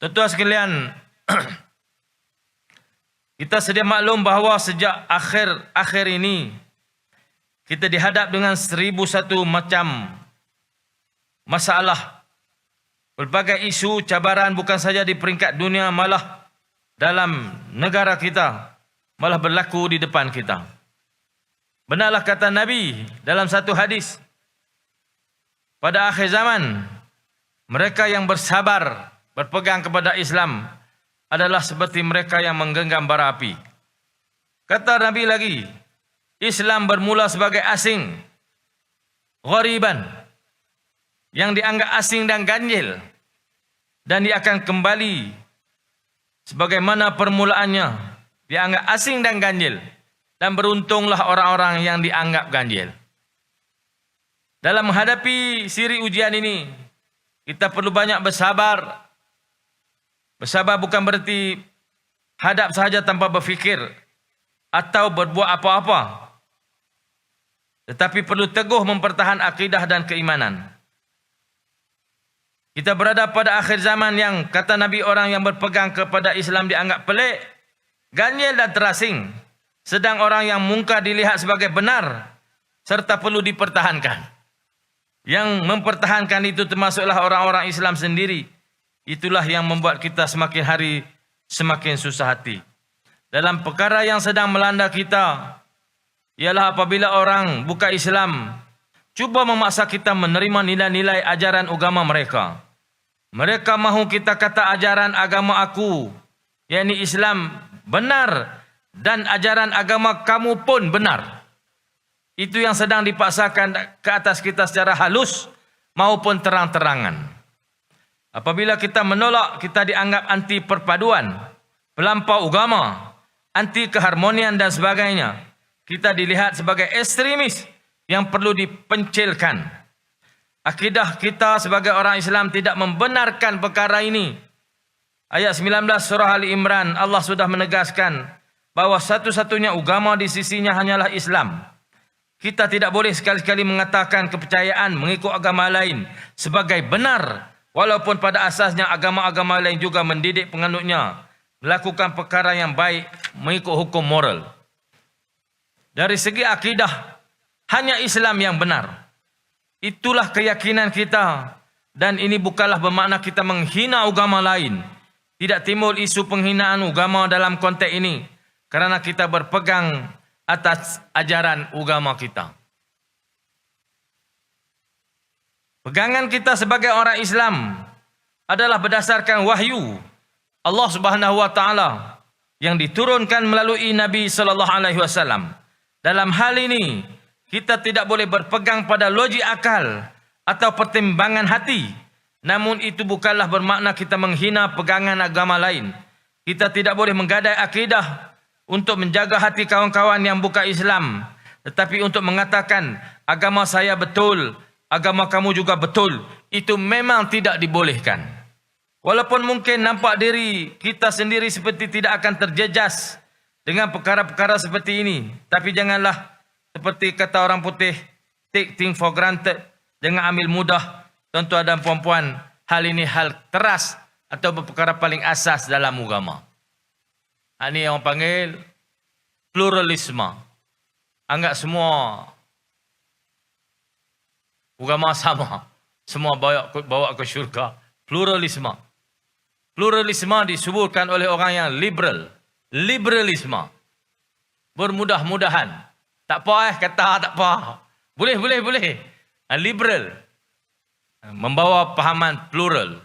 Tuan-tuan sekalian, kita sedia maklum bahawa sejak akhir akhir ini kita dihadap dengan seribu satu macam masalah pelbagai isu cabaran bukan saja di peringkat dunia malah dalam negara kita malah berlaku di depan kita. Benarlah kata Nabi dalam satu hadis pada akhir zaman mereka yang bersabar berpegang kepada Islam adalah seperti mereka yang menggenggam bara api. Kata Nabi lagi, Islam bermula sebagai asing, ghariban, yang dianggap asing dan ganjil, dan dia akan kembali sebagaimana permulaannya, dianggap asing dan ganjil, dan beruntunglah orang-orang yang dianggap ganjil. Dalam menghadapi siri ujian ini, kita perlu banyak bersabar, Bersabar bukan berarti hadap sahaja tanpa berfikir atau berbuat apa-apa. Tetapi perlu teguh mempertahan akidah dan keimanan. Kita berada pada akhir zaman yang kata Nabi orang yang berpegang kepada Islam dianggap pelik, ganjil dan terasing. Sedang orang yang mungkar dilihat sebagai benar serta perlu dipertahankan. Yang mempertahankan itu termasuklah orang-orang Islam sendiri itulah yang membuat kita semakin hari semakin susah hati. Dalam perkara yang sedang melanda kita, ialah apabila orang buka Islam, cuba memaksa kita menerima nilai-nilai ajaran agama mereka. Mereka mahu kita kata ajaran agama aku, yakni Islam, benar dan ajaran agama kamu pun benar. Itu yang sedang dipaksakan ke atas kita secara halus maupun terang-terangan. Apabila kita menolak, kita dianggap anti perpaduan, pelampau agama, anti keharmonian dan sebagainya. Kita dilihat sebagai ekstremis yang perlu dipencilkan. Akidah kita sebagai orang Islam tidak membenarkan perkara ini. Ayat 19 surah Ali Imran, Allah sudah menegaskan bahawa satu-satunya agama di sisinya hanyalah Islam. Kita tidak boleh sekali-kali mengatakan kepercayaan mengikut agama lain sebagai benar Walaupun pada asasnya agama-agama lain juga mendidik penganutnya melakukan perkara yang baik mengikut hukum moral. Dari segi akidah, hanya Islam yang benar. Itulah keyakinan kita dan ini bukanlah bermakna kita menghina agama lain. Tidak timbul isu penghinaan agama dalam konteks ini kerana kita berpegang atas ajaran agama kita. Pegangan kita sebagai orang Islam adalah berdasarkan wahyu Allah Subhanahu wa taala yang diturunkan melalui Nabi sallallahu alaihi wasallam. Dalam hal ini, kita tidak boleh berpegang pada logik akal atau pertimbangan hati. Namun itu bukanlah bermakna kita menghina pegangan agama lain. Kita tidak boleh menggadai akidah untuk menjaga hati kawan-kawan yang bukan Islam, tetapi untuk mengatakan agama saya betul, agama kamu juga betul. Itu memang tidak dibolehkan. Walaupun mungkin nampak diri kita sendiri seperti tidak akan terjejas dengan perkara-perkara seperti ini. Tapi janganlah seperti kata orang putih, take things for granted. Jangan ambil mudah. Tuan-tuan dan puan-puan, hal ini hal teras atau perkara paling asas dalam agama. Ini yang orang panggil pluralisme. Anggap semua Agama sama. Semua bawa, bawa ke syurga. Pluralisme. Pluralisme disebutkan oleh orang yang liberal. Liberalisme. Bermudah-mudahan. Tak apa eh, kata tak apa. Boleh, boleh, boleh. Ah, liberal. Membawa pahaman plural.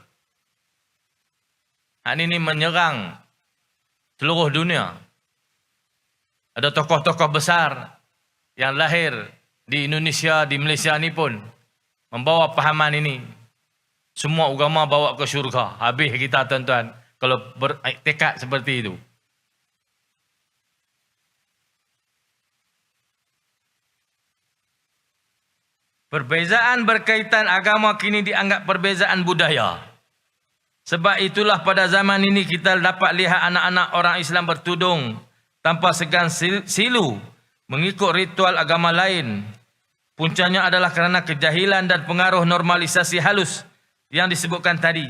Ini, ini menyerang seluruh dunia. Ada tokoh-tokoh besar yang lahir di Indonesia, di Malaysia ni pun membawa pahaman ini. Semua agama bawa ke syurga. Habis kita tuan-tuan kalau bertekad seperti itu. Perbezaan berkaitan agama kini dianggap perbezaan budaya. Sebab itulah pada zaman ini kita dapat lihat anak-anak orang Islam bertudung tanpa segan silu mengikut ritual agama lain Puncanya adalah kerana kejahilan dan pengaruh normalisasi halus yang disebutkan tadi.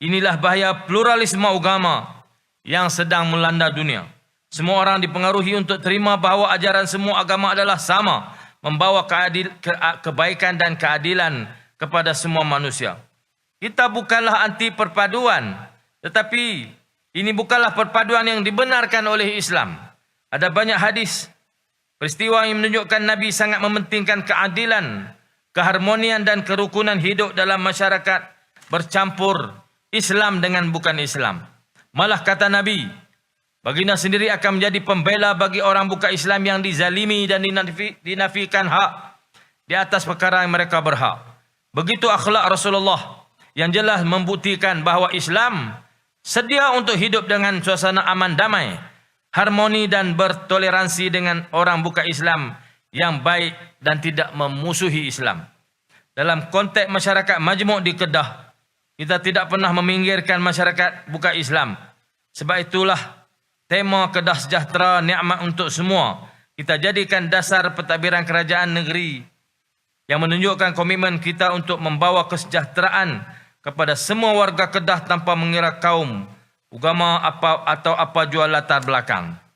Inilah bahaya pluralisme agama yang sedang melanda dunia. Semua orang dipengaruhi untuk terima bahawa ajaran semua agama adalah sama, membawa keadil, ke, kebaikan dan keadilan kepada semua manusia. Kita bukanlah anti perpaduan, tetapi ini bukanlah perpaduan yang dibenarkan oleh Islam. Ada banyak hadis peristiwa yang menunjukkan Nabi sangat mementingkan keadilan, keharmonian dan kerukunan hidup dalam masyarakat bercampur Islam dengan bukan Islam. Malah kata Nabi, baginda sendiri akan menjadi pembela bagi orang bukan Islam yang dizalimi dan dinafikan hak di atas perkara yang mereka berhak. Begitu akhlak Rasulullah yang jelas membuktikan bahawa Islam sedia untuk hidup dengan suasana aman damai, harmoni dan bertoleransi dengan orang bukan Islam yang baik dan tidak memusuhi Islam. Dalam konteks masyarakat majmuk di Kedah, kita tidak pernah meminggirkan masyarakat bukan Islam. Sebab itulah tema Kedah Sejahtera Nikmat untuk Semua kita jadikan dasar pentadbiran kerajaan negeri yang menunjukkan komitmen kita untuk membawa kesejahteraan kepada semua warga Kedah tanpa mengira kaum, agama apa atau apa jual latar belakang.